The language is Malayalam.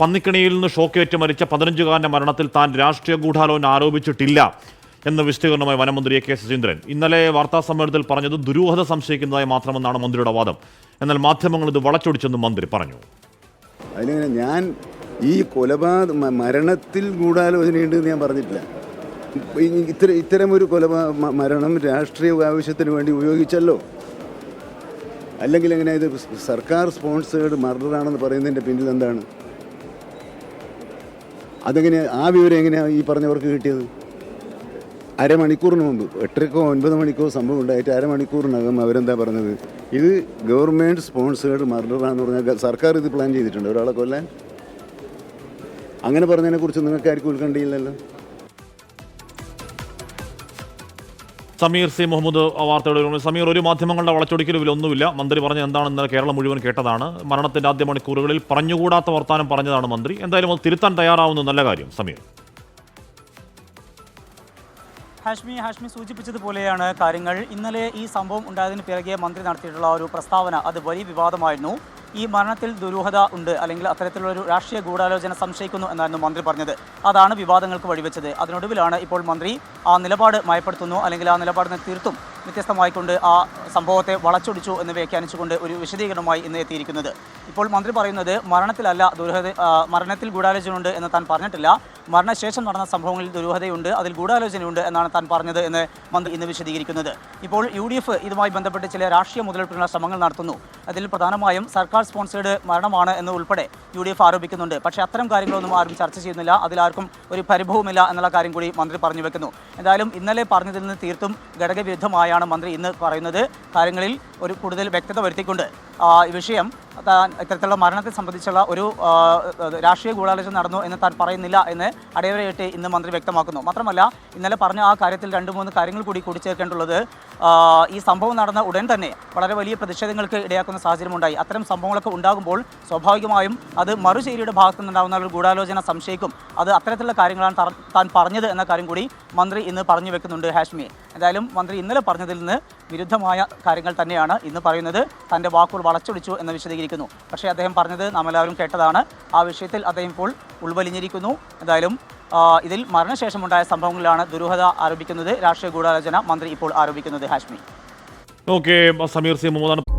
പന്നിക്കണിയിൽ നിന്ന് ഷോക്കേറ്റ് മരിച്ച പതിനഞ്ചുകാരന്റെ മരണത്തിൽ താൻ രാഷ്ട്രീയ ഗൂഢാലോചന ആരോപിച്ചിട്ടില്ല എന്ന വിശദീകരണമായി വനമന്ത്രി എ കെ ശശീന്ദ്രൻ. ഇന്നലെ വാർത്താ സമ്മേളനത്തിൽ പറഞ്ഞത് ദുരൂഹത സംശയിക്കുന്നതായി മാത്രമെന്നാണ് മന്ത്രിയുടെ വാദം. എന്നാൽ മാധ്യമങ്ങൾ ഇത് വളച്ചൊടിച്ചെന്നും മന്ത്രി പറഞ്ഞു. അതിലിങ്ങനെ ഞാൻ ഈ കൊലപാതക മരണത്തിൽ ഗൂഢാലോചനയുണ്ടെന്ന് ഞാൻ പറഞ്ഞിട്ടില്ല. ഇത്തരം ഇത്തരം ഒരു കൊലപാ മരണം രാഷ്ട്രീയ ആവശ്യത്തിന് വേണ്ടി ഉപയോഗിച്ചല്ലോ. അല്ലെങ്കിൽ എങ്ങനെ ഇത് സർക്കാർ സ്പോൺസേഡ് മർഡറാണെന്ന് പറയുന്നതിന്റെ പിന്നിൽ എന്താണ്? അതെങ്ങനെ ആ വിവരം എങ്ങനെയാണ് ഈ പറഞ്ഞവർക്ക് കിട്ടിയത്? അരമണിക്കൂറിന് മുമ്പ് എട്ടരക്കോ ഒൻപത് മണിക്കോ സംഭവം ഉണ്ടായിട്ട് അരമണിക്കൂറിനകം അവരെന്താ പറഞ്ഞത്? ഇത് ഗവൺമെന്റ് സ്പോൺസേഡ് മർഡറാന്ന് പറഞ്ഞാൽ സർക്കാർ ഇത് പ്ലാൻ ചെയ്തിട്ടുണ്ട്. ഒരാളെ കൊല്ലാൻ? അങ്ങനെ പറഞ്ഞതിനെക്കുറിച്ച് നിങ്ങൾക്ക് ആർക്കും ഉത്കണ്ഠയില്ലല്ലോ? സമീർ സി മുഹമ്മദ് വാർത്തയുടെ സമീർ ഒരു മാധ്യമങ്ങളുടെ വളച്ചൊടിക്കലും ഒന്നുമില്ല. മന്ത്രി പറഞ്ഞത് എന്താണെന്ന് കേരളം മുഴുവൻ കേട്ടതാണ്. മരണത്തിന്റെ ആദ്യ മണിക്കൂറുകളിൽ പറഞ്ഞുകൂടാത്ത വർത്താനം പറഞ്ഞതാണ് മന്ത്രി. എന്തായാലും അത് തിരുത്താൻ തയ്യാറാവുന്ന നല്ല കാര്യം സമീർ. ഹാഷ്മി ഹാഷ്മി സൂചിപ്പിച്ചതുപോലെയാണ് കാര്യങ്ങൾ. ഇന്നലെ ഈ സംഭവം ഉണ്ടായതിന് പിറകെ മന്ത്രി നടത്തിയിട്ടുള്ള ഒരു പ്രസ്താവന അത് വലിയ വിവാദമായിരുന്നു. ഈ മരണത്തിൽ ദുരൂഹത ഉണ്ട് അല്ലെങ്കിൽ അത്തരത്തിലുള്ള ഒരു രാഷ്ട്രീയ ഗൂഢാലോചന സംശയിക്കുന്നു എന്നായിരുന്നു മന്ത്രി പറഞ്ഞത്. അതാണ് വിവാദങ്ങൾക്ക് വഴിവെച്ചത്. അതിനൊടുവിലാണ് ഇപ്പോൾ മന്ത്രി ആ നിലപാട് മയപ്പെടുത്തുന്നു അല്ലെങ്കിൽ ആ നിലപാടിനെ തീർത്തും വ്യത്യസ്തമായിക്കൊണ്ട് ആ സംഭവത്തെ വളച്ചൊടിച്ചു എന്ന് വ്യാഖ്യാനിച്ചുകൊണ്ട് ഒരു വിശദീകരണമായി ഇന്ന് എത്തിയിരിക്കുന്നത്. ഇപ്പോൾ മന്ത്രി പറയുന്നത് മരണത്തിലല്ല ദുരൂഹത മരണത്തിൽ ഗൂഢാലോചനയുണ്ട് എന്ന് താൻ പറഞ്ഞിട്ടില്ല. മരണശേഷം നടന്ന സംഭവങ്ങളിൽ ദുരൂഹതയുണ്ട് അതിൽ ഗൂഢാലോചനയുണ്ട് എന്നാണ് താൻ പറഞ്ഞത് എന്ന് മന്ത്രി ഇന്ന് വിശദീകരിക്കുന്നത്. ഇപ്പോൾ യു ഡി എഫ് ഇതുമായി ബന്ധപ്പെട്ട് ചില രാഷ്ട്രീയ മുതലെടുപ്പിനുള്ള ശ്രമങ്ങൾ നടത്തുന്നു. അതിൽ പ്രധാനമായും സർക്കാർ സ്പോൺസേഡ് മരണമാണ് എന്ന് ഉൾപ്പെടെ യു ഡി എഫ് ആരോപിക്കുന്നുണ്ട്. പക്ഷേ അത്തരം കാര്യങ്ങളൊന്നും ആരും ചർച്ച ചെയ്യുന്നില്ല. അതിലാർക്കും ഒരു പരിഭവമില്ല എന്നുള്ള കാര്യം കൂടി മന്ത്രി പറഞ്ഞു വെക്കുന്നു. എന്തായാലും ഇന്നലെ പറഞ്ഞതിൽ നിന്ന് തീർത്തും ഘടകവിരുദ്ധമായാണ് മന്ത്രി ഇന്ന് പറയുന്നത്. കാര്യങ്ങളിൽ ഒരു കൂടുതൽ വ്യക്തത വരുത്തിക്കൊണ്ട് വിഷയം ഇത്തരത്തിലുള്ള മരണത്തെ സംബന്ധിച്ചുള്ള ഒരു രാഷ്ട്രീയ ഗൂഢാലോചന നടന്നു എന്ന് താൻ പറയുന്നില്ല എന്ന് അടയവരയിട്ട് ഇന്ന് മന്ത്രി വ്യക്തമാക്കുന്നു. മാത്രമല്ല ഇന്നലെ പറഞ്ഞ ആ കാര്യത്തിൽ രണ്ട് മൂന്ന് കാര്യങ്ങൾ കൂടി കൂടിച്ചേർക്കേണ്ടുള്ളത് ഈ സംഭവം നടന്ന ഉടൻ തന്നെ വളരെ വലിയ പ്രതിഷേധങ്ങൾക്ക് ഇടയാക്കുന്ന സാഹചര്യമുണ്ടായി. അത്തരം സംഭവങ്ങളൊക്കെ ഉണ്ടാകുമ്പോൾ സ്വാഭാവികമായും അത് മറുചേരിയുടെ ഭാഗത്തു നിന്നുണ്ടാകുന്ന ഒരു ഗൂഢാലോചന സംശയിക്കും. അത് അത്തരത്തിലുള്ള കാര്യങ്ങളാണ് താൻ പറഞ്ഞത് എന്ന കാര്യം കൂടി മന്ത്രി ഇന്ന് പറഞ്ഞു വെക്കുന്നുണ്ട് ഹാഷ്മി എന്തായാലും മന്ത്രി ഇന്നലെ പറഞ്ഞതിൽ നിന്ന് വിരുദ്ധമായ കാര്യങ്ങൾ തന്നെയാണ് ഇന്ന് പറയുന്നത്. തന്റെ വാക്കുകൾ വളച്ചൊടിച്ചു എന്ന് വിശദീകരിക്കുന്നു. പക്ഷേ അദ്ദേഹം പറഞ്ഞത് നാം എല്ലാവരും കേട്ടതാണ്. ആ വിഷയത്തിൽ അദ്ദേഹം ഇപ്പോൾ ഉൾവലിഞ്ഞിരിക്കുന്നു. എന്തായാലും ഇതിൽ മരണശേഷമുണ്ടായ സംഭവങ്ങളിലാണ് ദുരൂഹത ആരോപിക്കുന്നത്. രാഷ്ട്രീയ ഗൂഢാലോചന മന്ത്രി ഇപ്പോൾ ആരോപിക്കുന്നത് ഹാഷ്മി. Okay Sameer C മുഹമ്മദാണ്